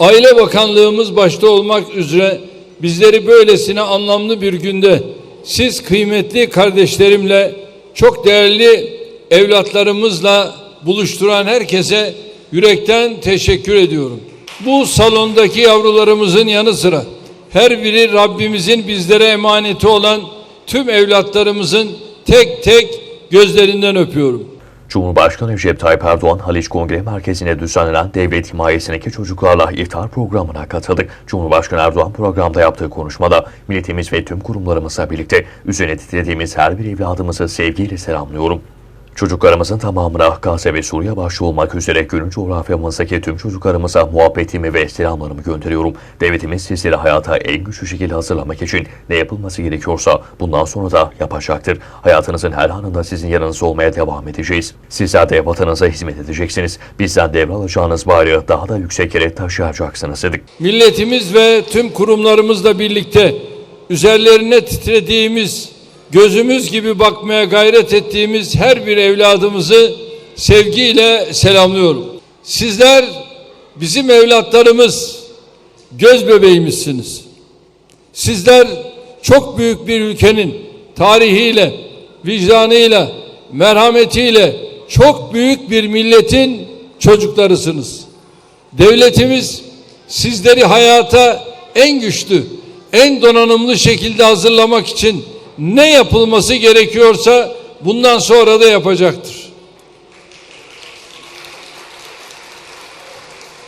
Aile Bakanlığımız başta olmak üzere bizleri böylesine anlamlı bir günde siz kıymetli kardeşlerimle çok değerli evlatlarımızla buluşturan herkese yürekten teşekkür ediyorum. Bu salondaki yavrularımızın yanı sıra her biri Rabbimizin bizlere emaneti olan tüm evlatlarımızın tek tek gözlerinden öpüyorum. Cumhurbaşkanı Recep Tayyip Erdoğan Haliç Kongre Merkezi'nde düzenlenen devlet himayesindeki çocuklarla iftar programına katıldı. Cumhurbaşkanı Erdoğan programda yaptığı konuşmada milletimiz ve tüm kurumlarımızla birlikte üzerine titrediğimiz her bir evladımızı sevgiyle selamlıyorum. Çocuklarımızın tamamına Gazze ve Suriye başta olmak üzere günün coğrafyamızdaki tüm çocuklarımıza muhabbetimi ve selamlarımı gönderiyorum. Devletimiz sizleri hayata en güçlü şekilde hazırlamak için ne yapılması gerekiyorsa bundan sonra da yapacaktır. Hayatınızın her anında sizin yanınızda olmaya devam edeceğiz. Sizler de vatanınıza hizmet edeceksiniz. Bizden devralacağınız bayrağı daha da yüksek yere taşıyacaksınız dedik. Milletimiz ve tüm kurumlarımızla birlikte üzerlerine titrediğimiz, gözümüz gibi bakmaya gayret ettiğimiz her bir evladımızı sevgiyle selamlıyorum. Sizler bizim evlatlarımız, göz bebeğimizsiniz. Sizler çok büyük bir ülkenin tarihiyle, vicdanıyla, merhametiyle çok büyük bir milletin çocuklarısınız. Devletimiz sizleri hayata en güçlü, en donanımlı şekilde hazırlamak için ne yapılması gerekiyorsa bundan sonra da yapacaktır.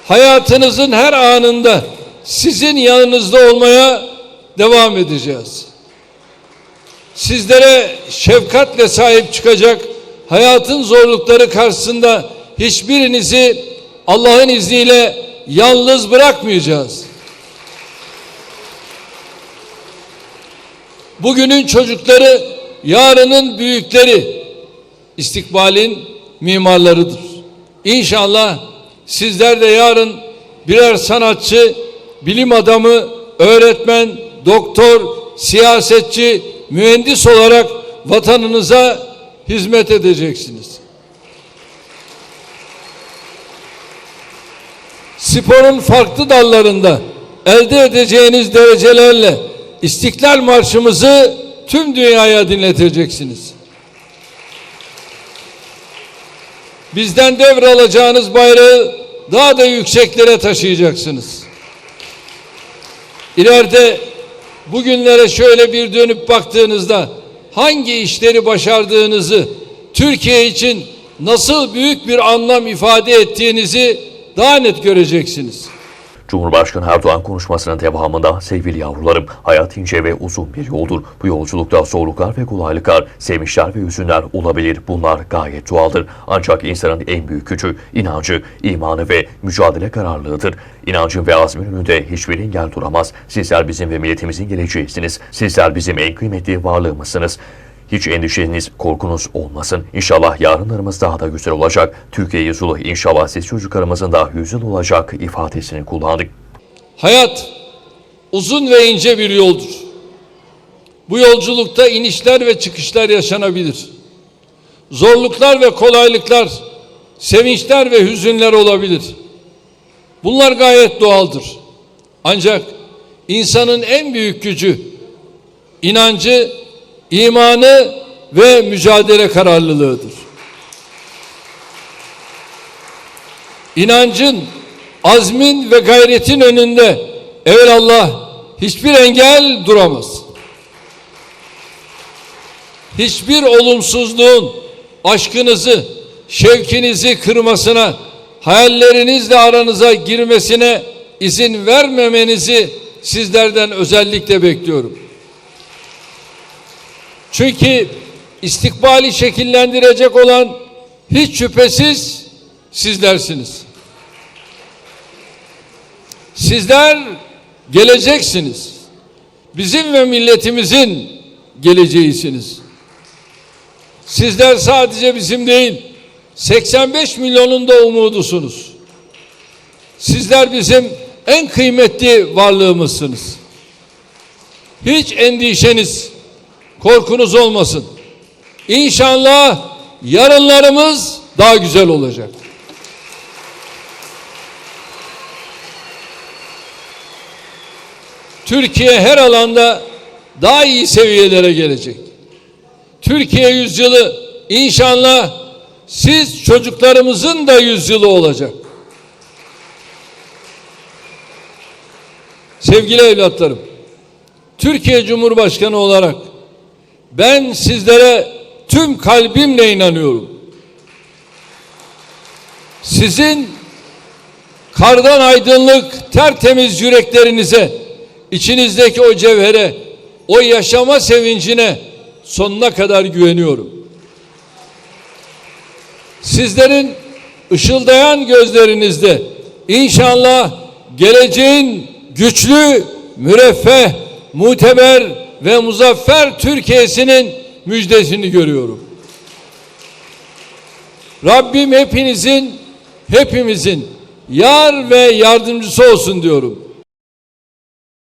Hayatınızın her anında sizin yanınızda olmaya devam edeceğiz. Sizlere şefkatle sahip çıkacak, hayatın zorlukları karşısında hiçbirinizi Allah'ın izniyle yalnız bırakmayacağız. Bugünün çocukları yarının büyükleri, istikbalin mimarlarıdır. İnşallah sizler de yarın birer sanatçı, bilim adamı, öğretmen, doktor, siyasetçi, mühendis olarak vatanınıza hizmet edeceksiniz. Sporun farklı dallarında elde edeceğiniz derecelerle İstiklal Marşımızı tüm dünyaya dinleteceksiniz. Bizden devralacağınız bayrağı daha da yükseklere taşıyacaksınız. İleride bugünlere şöyle bir dönüp baktığınızda hangi işleri başardığınızı, Türkiye için nasıl büyük bir anlam ifade ettiğinizi daha net göreceksiniz. Cumhurbaşkanı Erdoğan konuşmasının devamında sevgili yavrularım hayat ince ve uzun bir yoldur. Bu yolculukta zorluklar ve kolaylıklar, sevinçler ve hüzünler olabilir. Bunlar gayet doğaldır. Ancak insanın en büyük gücü inancı, imanı ve mücadele kararlılığıdır. İnancın ve azmin önünde hiçbir engel duramaz. Sizler bizim ve milletimizin geleceğisiniz. Sizler bizim en kıymetli varlığımızsınız. Hiç endişeniz, korkunuz olmasın. İnşallah yarınlarımız daha da güzel olacak. Türkiye yüzyılı inşallah siz çocuklarımızın da yüzyıl olacak ifadesini kullandık. Hayat uzun ve ince bir yoldur. Bu yolculukta inişler ve çıkışlar yaşanabilir. Zorluklar ve kolaylıklar, sevinçler ve hüzünler olabilir. Bunlar gayet doğaldır. Ancak insanın en büyük gücü inancı, imanı ve mücadele kararlılığıdır. İnancın, azmin ve gayretin önünde evelallah hiçbir engel duramaz. Hiçbir olumsuzluğun aşkınızı, şevkinizi kırmasına, hayallerinizle aranıza girmesine izin vermemenizi sizlerden özellikle bekliyorum. Çünkü istikbali şekillendirecek olan hiç şüphesiz sizlersiniz. Sizler geleceksiniz. Bizim ve milletimizin geleceğisiniz. Sizler sadece bizim değil, 85 milyonun da umudusunuz. Sizler bizim en kıymetli varlığımızsınız. Hiç endişeniz, korkunuz olmasın. İnşallah yarınlarımız daha güzel olacak. Türkiye her alanda daha iyi seviyelere gelecek. Türkiye yüzyılı inşallah siz çocuklarımızın da yüzyılı olacak. Sevgili evlatlarım, Türkiye Cumhurbaşkanı olarak ben sizlere tüm kalbimle inanıyorum. Sizin kardan aydınlık tertemiz yüreklerinize, içinizdeki o cevhere, o yaşama sevincine sonuna kadar güveniyorum. Sizlerin ışıldayan gözlerinizde inşallah geleceğin güçlü, müreffeh, muteber ve muzaffer Türkiye'sinin müjdesini görüyorum. Rabbim hepinizin, hepimizin yar ve yardımcısı olsun diyorum.